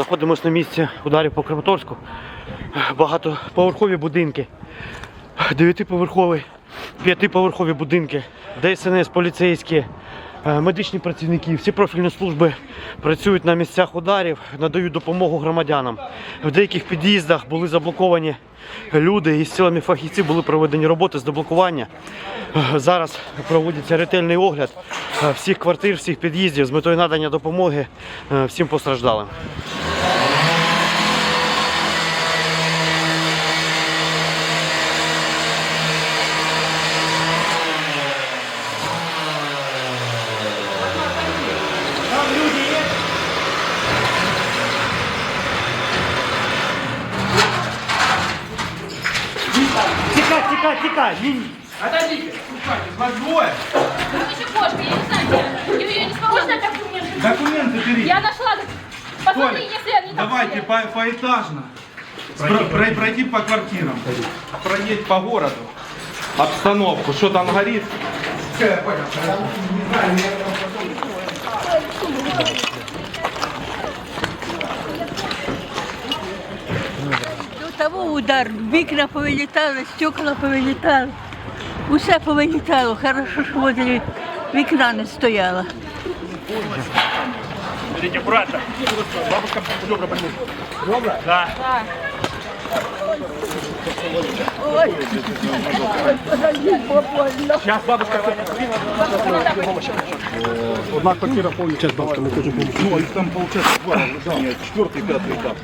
Знаходимося на місці ударів по Краматорську. Багатоповерхові будинки, дев'ятиповерхові, п'ятиповерхові будинки, ДСНС, поліцейські, е, медичні працівники, всі профільні служби працюють на місцях ударів, надають допомогу громадянам. В деяких під'їздах були заблоковані люди і з силами фахівців були проведені роботи з деблокування. Зараз проводиться ретельний огляд е, всіх квартир, всіх під'їздів з метою надання допомоги е, всім постраждалим. Тікай, тікай, тікай! Отойдите, пускайте, вас двое. Короче, кошка, я не знаю, где. Я ее не смогу снять документы. Документы бери. Я нашла. Посмотри, Коля, если они там Давайте стоят. по, поэтажно. Спро- прой- пройти по квартирам. Проедь по городу. Обстановку, что там горит. Все, я понял. До того удар, вікна повилітали, стекла повилітали. Усе повилітало. Хорошо, що возле вікна не стояла. Ну, их там получается два лежало. Нет, четвертый, пятый этап.